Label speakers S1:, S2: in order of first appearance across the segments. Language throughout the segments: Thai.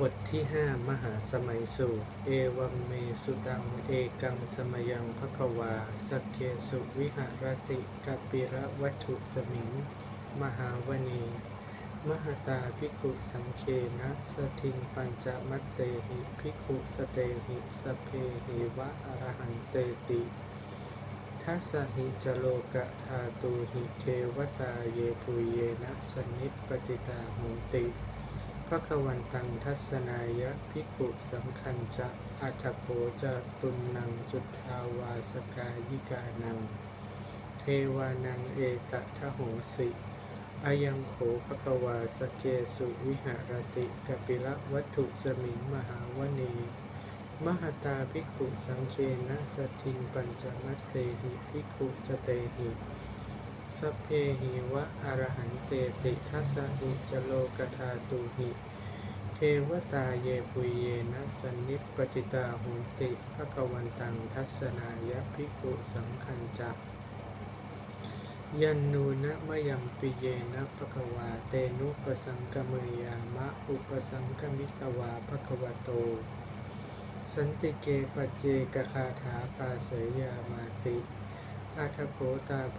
S1: บทที่ห้ามหาสมัยสูตร เอวัมเมสุตัง เอกังสมยังภควา สักเกสุวิหารติกัปปิระวัตถุสมิง มหาวณี มหตาภิกขุสังเคนะสทิงปัญจมัตเตหิภิกขุสเตหิสเพหิวะอรหันเตติทัสหิจโลกะธาตูหิเทวตาเยปุเยนะสนิปปติตาโห นติภควันตังทัศนายะภิกขุสังคัญจะอัฏฐโขจะตุนนังสุทธาวาสกายิกานัง เทวานังเอตทะโหสิอายังโขภควาสเกสุวิหารติกปิละวัตถุสมิงมหาวณีมหตาภิกขุสังเคนะสทิงปัญจมัตเตหิภิกขุสเตหิ สเพหิวะอรหันเตติทัสสะหิจโลกธาตุหิเทวตาเยปุเยนะสันนิปปติตาหุติภควันตังทัศนายะภิกขุสังคัญจักยันนูนะมะยังปิเยนะภควาเตนุปสังกเมยามะอุปสังกมิตวาภควโต สันติเกปเจกคาถาปาเสยามาติอาทโคตาภ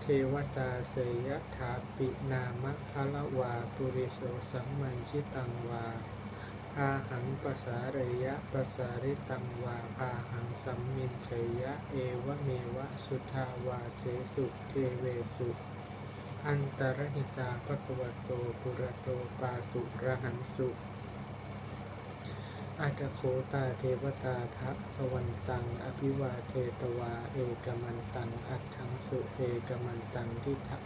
S1: เทวตาเสยถาปินามะพะละวาปุริโสสัมมันชิตังวาพาหังปสาเรยะปสาริตังวาพาหังสัมมินเฉยะเอวเมวะสุทาวาเสสุเทเวสุอันตรหิตาภควโตปุระโตปาตุระหังสุ อัตโคตาเทวตาภะกวันตัง อภิวาเทตวา เอกมันตัง อัตถังสุเอกมันตังทิทะ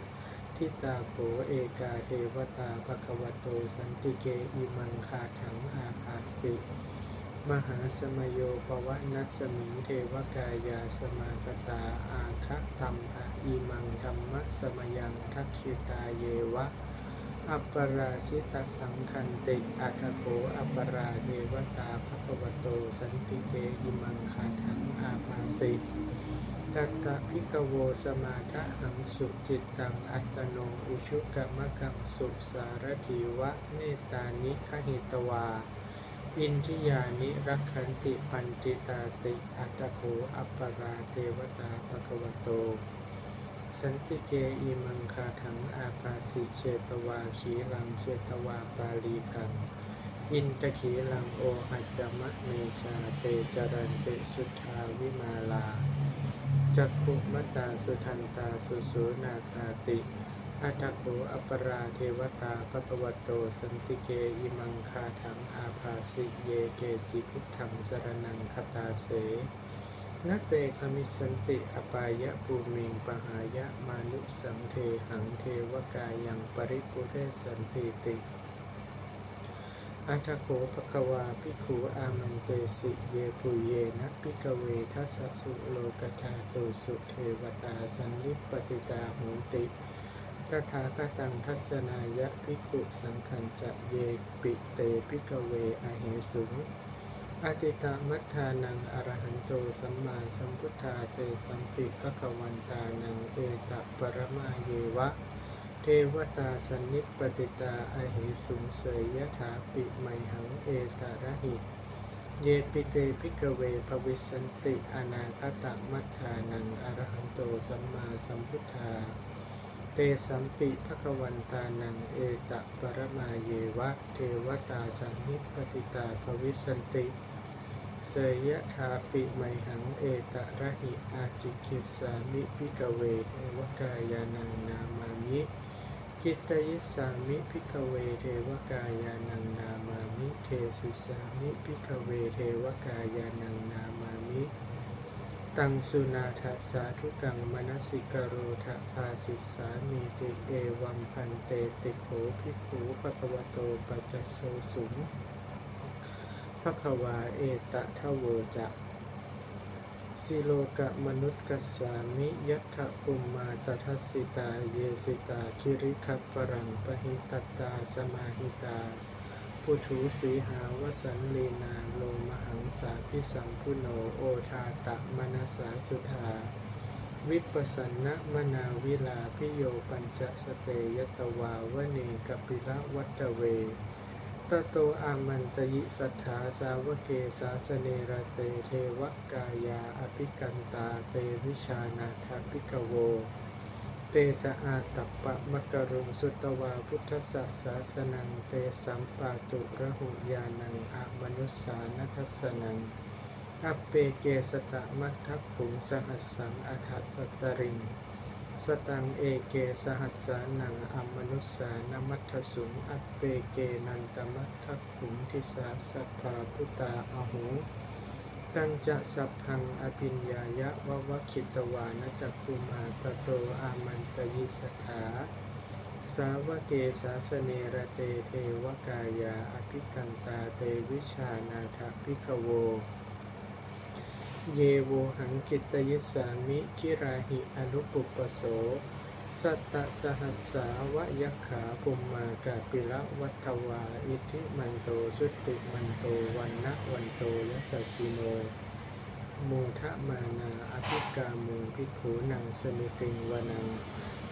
S1: ทิตาโขเอกาเทวตาภควโตสันติเกอิมังคาถังอาภาสิมหาสมโยปวะนัสมิงเทวกายาสมากตาอาคะตัมหะอิมังธรรมสมยังทักขิตาเยวะ อัปปราชิตสังคันติอัตโขอัปปราเทวตาภควโต สันติเกอิมังคาถังอาภาสิตัตะพิกโวสมาทะหังสุจิตตังอัตโนอุชุกมะกังสุสารถีวะเนตานิคหิตวา อินทิยานิรักขันติปันติตาติอัตโขอัปปราเทวตาภควโต สันติเกอิมังคาถั งอาสิเชตวาขีลังเชตวาปาลีขังอินตะขีลังโอหัจมะเมชาเตจรันเตสุทธาวิมาลาจักขุมตาสุทันตาสุสูนาคาติอัตโขอัปปราเทวตาปะกวโตสันติเกอิมังคาถังอาภาสิเยเกจิพุทธังสรนังคตาเส นัตเตคมิสันติอปายะภูมิงปหายะมานุสังเทหังเทวกายังปริปุเรสันติติอัทโขภควาภิกขุอามันเตสิเยปุเยนะภิกเวทัสสุโลกธาตุสุเทวตาสันนิปติตาโหนติตถาคตังทัศนายะภิกขุสังขัญจะเยปิเตภิกเวอเหสุง อติตามัฏฐานังอรหันโตสัมมาสัมพุทธาเตสัมปิภควันตานังเอตะปรมาเยวะ เทวตาสันนิปปติตาอหิสุงเสยยถาปิไมหังเอตาระหิ เยปิเตภิกเวภวิสันติอนาคตมัฏฐานังอรหันโตสัมมาสัมพุทธา เตสัมปิภควันตานังเอตะปรมาเยวะเทวตาสันนิปติตาภวิสันติ เสยะทาปิไมหังเอตะระหิอาจิคิสามิพิกเวเทวกายานังนามามิกิตยิสามิพิกเวเทวกายานังนามามิเทสิสามิพิกเวเทวกายานังนามามิ ตังสุนาทะสาธุกังมนสิกโรทะภาสิสามีติเอวัมพันเตติโขภิกขุปะกวโตปัจจสโสสุงภควาเอตะทะโวจะสิโลกะมนุษย์กัสามิยัตถภูมมาตทัสสิตาเยสิตาคิริคัปรังปหิตตาสมาหิตาปุถุสีหาวสันลีนาโลมหัง สาพิสัมพุโนโอทาตะมนัสสาสุธา วิปัสสนะมนาวิลาพิโยปัญจสเตยตวาวเนกปิละวัตเวตโตอามันตยิสัทธาสาวเกสาสเนระเตเทวกายาอภิกันตาเตวิชานาถปิกโว ตจะอาตัปปะมะกะรุงสุตวาพุทธสสาสนังเตสัมปาตุระหุยานังอะมนุสานัทสนังอัปเปเกสตะมัททักขุงสหัสสังอัฏฐสตริง สตังเอเกสหัสสานังอมนุสานมัทธสุงอัปเปเกนันตมัททักขุงทิสาสัพพาพุตาอหู ตันจะสัพพังอภิญญายะวะวะคิตวานจักคุมาตโตอามันตยิสถา สาวเกสาสเนระเตเทวกายาอภิกันตาเตวิชานาถพิกโว เยโวหังกิตยิสามิคิราหิอนุปุปโส สัตตสหัสสาวยักขาปุมมากาปิละวัตวา อิทิมันโตชุติมันโตวันนะวันโตยสสสิโนมูทะมานาอภิกามูภิขุนังสมิติงวนัง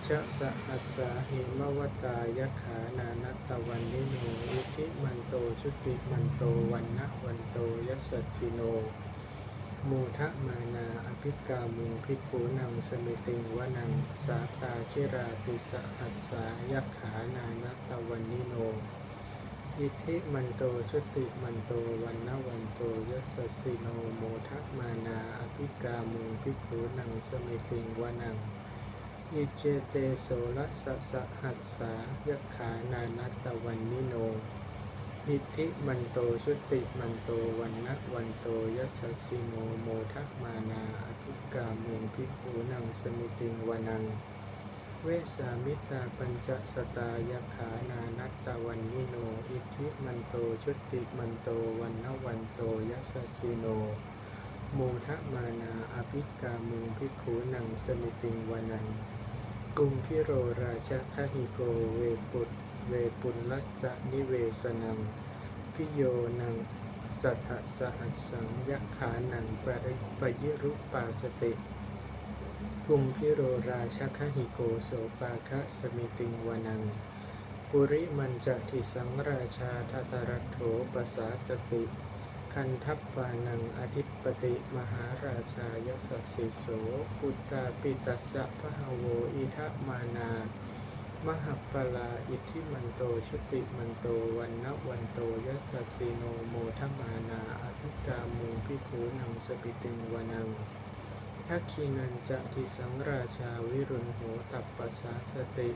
S1: ชะสะหัสสาหิมวตายขานานัตตวันนิโนอิทิมันโตชุติมันโตวันนะวันโตยสสสิโน โมทะมานาอภิกามุงภิกขุนังสมิติงวนังสาตาคิราติสหัสสายักขานานัตตวันนิโน อิทิมันโตชุติมันโตวันนวันโตยสสสิโนโมทะมานาอภิกามุงภิกขุนังสมิติงวนังอิเจเตโสละสะสะหัสสายักขานานัตตวันนิโน อิทธิมันโตชุติมันโตวันนะวันโตยัสสิโนโมทะมานาอภิกามุงภิกขุนังสมิติงวนังเวสามิตาปัญจสตายขานานัตตวันนิโนอิทธิมันโตชุติมันโตวันนะวันโตยัสสิโนโมทะมานาอภิกามุงภิกขุนังสมิติงวนัง กุมพิโรราชทหิโกเวปุต เวปุลลัสสะนิเวสนัง พิโยนัง สัทธสหัสสังยักขานังปริปยิรุปาสติ กุมพิโรราชคหิโกโสปาคะสมิติงวนัง ปุริมันจะทิสังราชาทัตรัตโถปสาสติ คันทัปปานังอธิปติมหาราชายสสิโส ปุตตาปิตัสสะพะหะโวอิทะมานา มหัปปลาอิทธิมันโตชุติมันโตวันนวันโตยัสสสสิโนโมทมานาอภิกามุพิคูนังสปิติงวนังทักขีนันจะทิสังราชาวิรุณโหตัปปสาสติ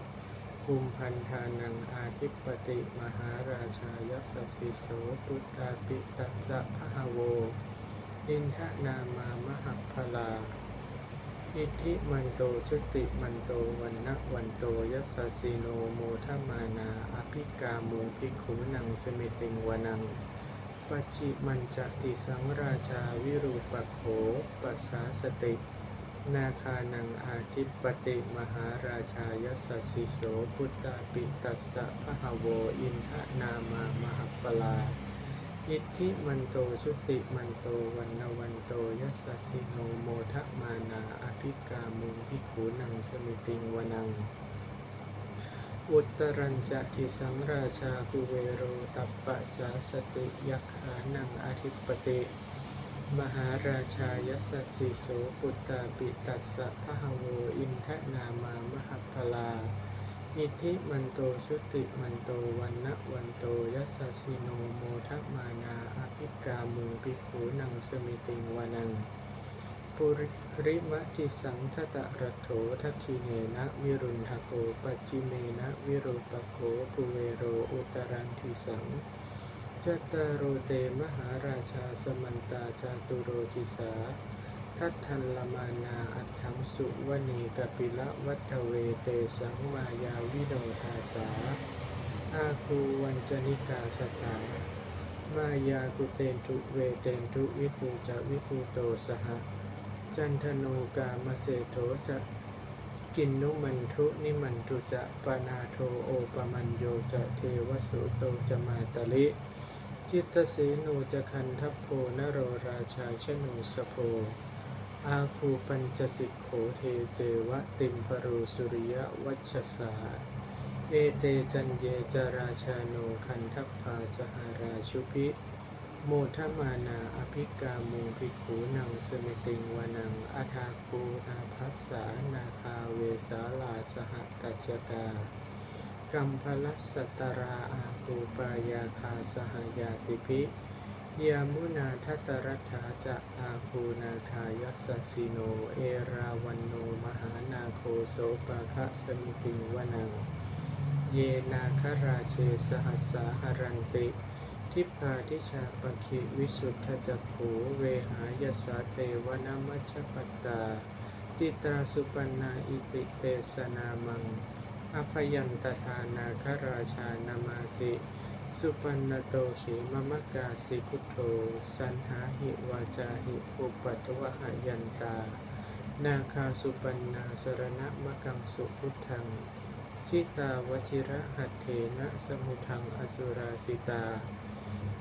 S1: กุมพันธานังอาทิปติมหาราชายสสสิโสปุตตาปิตัสสะพะหะโว อินทะนามามหัปพลา อิทิมันโตชุติมันโตวันนะวันโตยัสสสสิโนโมทมานาอภิกามูภิกขุนังสมิติงวนังปัจฉิมันจติสังราชาวิรูปัโขปัสสาสติ นาคานังอาทิปติมหาราชายสสสิโสพุตตาปิตัสสะพะหโวอินทะนามา มหัปปลา อิทธิมันโตชุติมันโตวันนวันโตยัสสิโนโมทะมานาอภิกามุงพิขูนังสมิติงวนัง อุตรัญจะทิสังราชากุเวโรตัปปะสาสติยักขานังอาทิปติ มหาราชายสสสิโสปุตตาปิตัสสะพะหโวอินทะนามามหัพลา อิทธิมันโตชุติมันโตวันนะวันโตยัสสิโนโมทะมานาอภิกามุงภิขุนังสมิติงวานังปุริมะติสังทตะรัตโถทักขิเนนะวิรุณหโกปัจิเมนะวิรูปโขกุเวโรอุตรันทิสังจัตตารโรเตมหาราชาสมันตาจาตุโรทิสา ทัตทันลมานาอัตถังสุวณีกปิละวัตเวเตสังมายาวิโนทาสา อาคูวันจนิกาสตามายากุเตนทุเวเตนทุวิภูจะวิภูโตสห จันทโนกามเสโถจะกินนุมันทุนิมันตุจะปนาโทโอปมันโยจะเทวสุโตจะมาตลิจิตตสีโนจะคันทัพโพนโรราชาชโนสโพ อาคูปัญจสิกโขเทเจวะติมพรูสุริยวัชสาเอเตจันเยจราชาโนคันทัพพาสหราชุพิโมทมานาอภิกามุงภิกขูนังสมิติงวานังอาทาคูนาภัสสานาคาเวสาลาสหตัจกากัมพลัสสตราอาคูปายาคาสหยาติภิ ยามุนาทัตรัฐาจะอาคูนาคายัสสสิโน เอราวันโน มหานาโคโสปาคะสมิติงวนัง เยนาคราเชสหัสสาหรันติ ทิพาทิชาปคิวิสุทธจักขูเวหายสาเตวนามัชปตตา จิตราสุปันนาอิติเตสนามัง อภยันตทานาคราชานามาสิ สุปันนโตขีมมะกาสิพุทโธ สันหาหิวาจาหิอุปัตวะหยันตา นาคาสุปันนาสรณมะกังสุพุทธัง ชิตาวชิระหัตเถนะสมุทังอสุราสิตา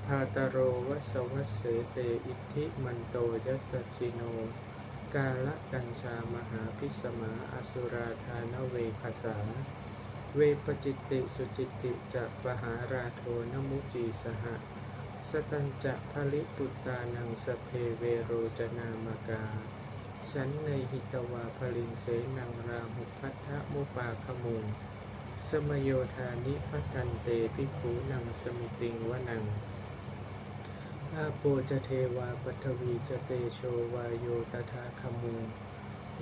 S1: พาตโรวสวัสเสเตอิทธิมันโตยัสสสิโน กาละกัญชามหาพิสมาอสุราธานเวคสา เวปจิตติสุจิตติจะปหาราโทนมุจีสหะ สตัญจะภลิปุตตานังสเพเวโรจนามกา สันในหิตวาพลิงเสนังราหุพัทธมุปาขมุงสมโยธานิพัตันเตภิกขุนังสมิติงวนังอาโปจะเทวาปัทวีจะเตโชวายโยตถาคมุง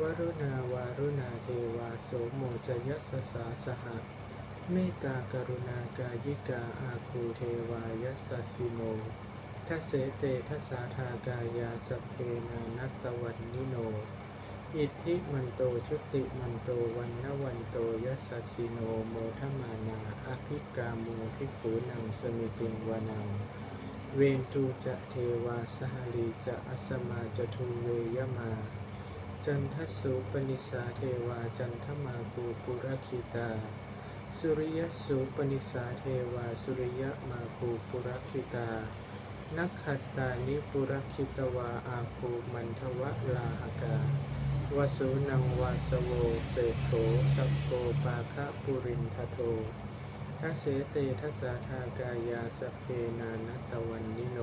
S1: วรุณาวารุณาเทวาโสโมจยัสสาสหะเมตตากรุณากายิกาอาคูเทวายัสสิโนทัเสเตทัสาธากายาสเพนานัตตวันนิโน อิทธิมันโตชุติมันโตวันนวันโตยัสสสิโนโมทมานาอภิกามูภิขุนังสมิติงวานัง เวนตูจะเทวาสหลีจะอสมาจะทูเวยมา จันทสุปนิสาเทวาจันทมาภูปุรคิตา สุริยสุปนิสาเทวาสุริยมาภูปุรคิตา นักขัตตานิปุรคิตวาอาภูมันทวะลาหกาวสุนังวาสโวเศโถสัพโกปาคะปุรินทโททัเสเตทัสสาธากายาสเพนานัตตวันนิโน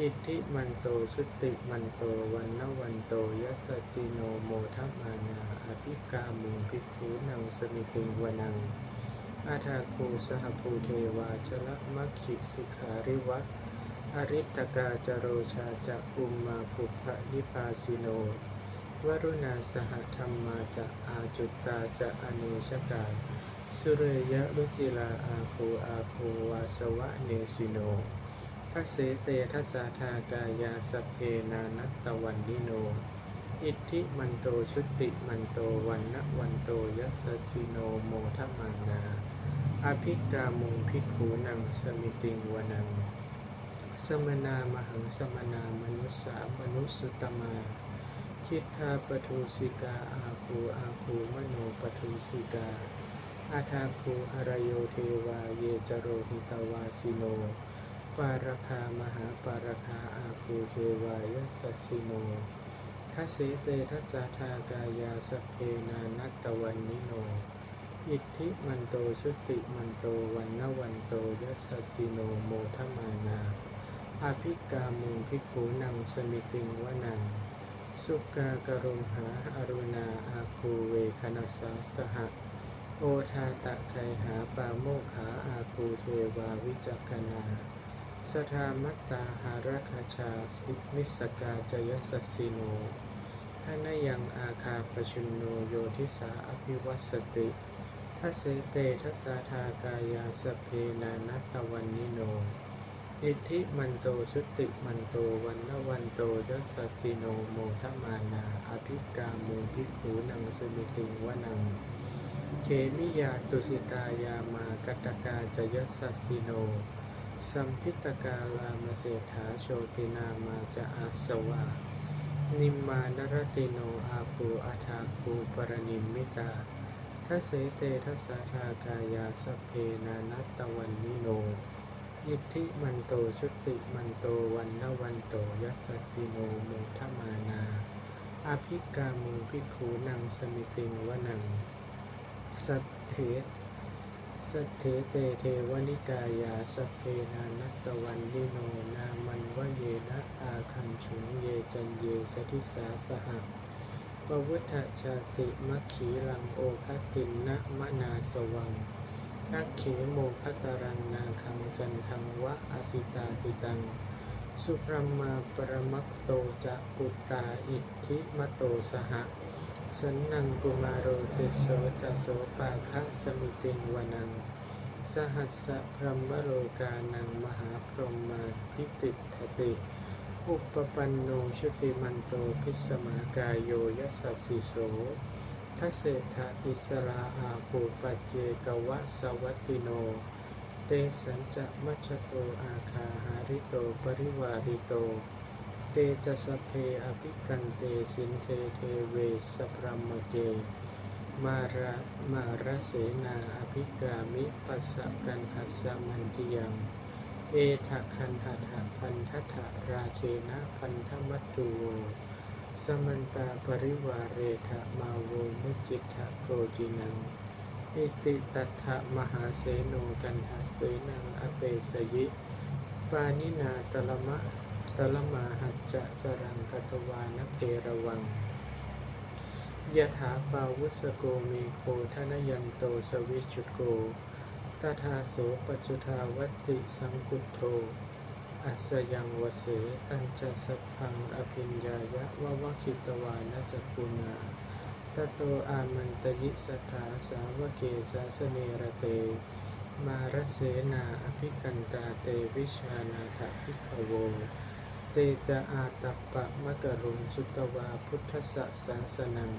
S1: อิทธิมันโตชุติมันโตวันนวันโตยัสสิโนโมทัมานาอภิกามุงภิกขุนังสมิติงวนัง อาทาคูสหภูเทวาชละมัคคิสิขาริวะ อริตกาจโรชาจะอุมมาปุพพนิพาสิโน วรุณาสหธรรมาจะอาจุตตาจะอเนชกา สุเรยะรุจิลาอาคูอาคูวาสวะเนสิโน พระเสเตทัสาธากายาสเพนานัตตวันนิโน อิทธิมันโตชุติมันโตวันนะวันโตยัสสิโนโมทมานาอภิกามุงภิกขุนังสมิติงวนัง สมนามหังสมนามนุสสามนุสุตมา คิทาปทุสิกาอาคูอาคูมโนปทุสิกาอาทาคูหรโยเทวาเยจโรหิตวาสิโน ปาราคามหาปาราคาอาคูเทวายัสสสสิโนทัสเสเตทัสสาธากายาสเพนานัตตวันนิโน อิทธิมันโตชุติมันโตวันนวันโตยัสสิโนโมทมานาอาภิกามุงภิกขุนังสมิติงวนังสุกากรุมหาอรุณาอาคูเวคณสาสหะ โอทาตะไคหาปาโมกขาอาคูเทวาวิจักขณา สทามัตตาหาราคาชาสิมิสกาจยสสสิโนท่านยังอาคาปชุนโนโยทิสาอภิวัสติทัสเตทัสาธากายาสเพนานัตตวันนิโน อิทธิมันโตชุติมันโตวันนวันโตยัสสสสิโนโมทมานาอภิกามูภิขุนังสมิติงวนังเขมิยาตุสิตายามากตกาจยสสสิโน สัมพิตกาลามเสถาโชตินามาจะอาสวา นิมมานรติโนอาคูอาทาคูปรนิมมิตาทัสเสเตทัสาธากายาสเพนานัตตวันนิโนอิทธิมันโตชุติมันโตวันนวันโตยัสสิโนโมทมานาอภิกามุงภิกขุนังสมิติงวนัง สัทเท สัทเทเตเทวนิกายาสเพนานัตตวันลิโนนามันวะเยนะอาคันฉุงเยจันเยสทิสาสหะปวุฒชาติมัคขีลังโอคตินนะมะนาสวังทักเขโมคตรังนาคังจันทังวะอาสิตาติตัง สุพรมมาปรมักโตจะปุตตาอิทธิมโตสหะ สันนังกุมารโรติโสจะโสปาคะสมิติงวนัง สหัสสะพรหมโลกานังมหาพรหมาพิติทติ อุปปันโนชุติมันโตพิสมากายโยยัสสสสิโสทัสเศธะอิสราอาภูปเจกวะสวัตติโน เตสัญจะมัชโตอาคาหาริโตปริวาริโต เตจะสเพอภิกันเตสินเทเทเวสพรหมเก มาระมาระเสนาอภิกามิปัสสะกันหัสมันติยังเอทะคันหะทะพันทะทะราเคนะพันธมัตตุโวสมันตาปริวาเรทะมาโวมุจิตะโกจินังอิติตัทธะมหาเสโนกันหเสนังอเปสยิ ปานินาตละมะ ตละมาหัจจะสรังกตวานเพรวังยถาปาวุสโกมีโคทนยันโตสวิชุตโกตถาโสปจุทาวัติสังกุตโทอัสยังวเสตัญจะสพังอภิญญายะวะวะคิตวานจักคุนาตโตอามันตยิสัทธาสาวเกสาสเนระเต มารเสนาอภิกันตาเตวิชานาถภิกขโว เตจะอาตัปปะมะกรุงสุตวาพุทธสสาสนัง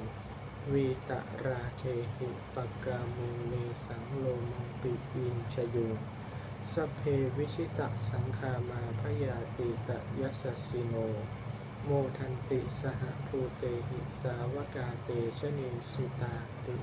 S1: วีตะราเคหิปกามุเนสังโลมังปิอินชยุสเพวิชิตะสังคามาพยาติตะยัสสิโน โมทันติสหภูเตหิสาวกาเตชะเนสุตาติ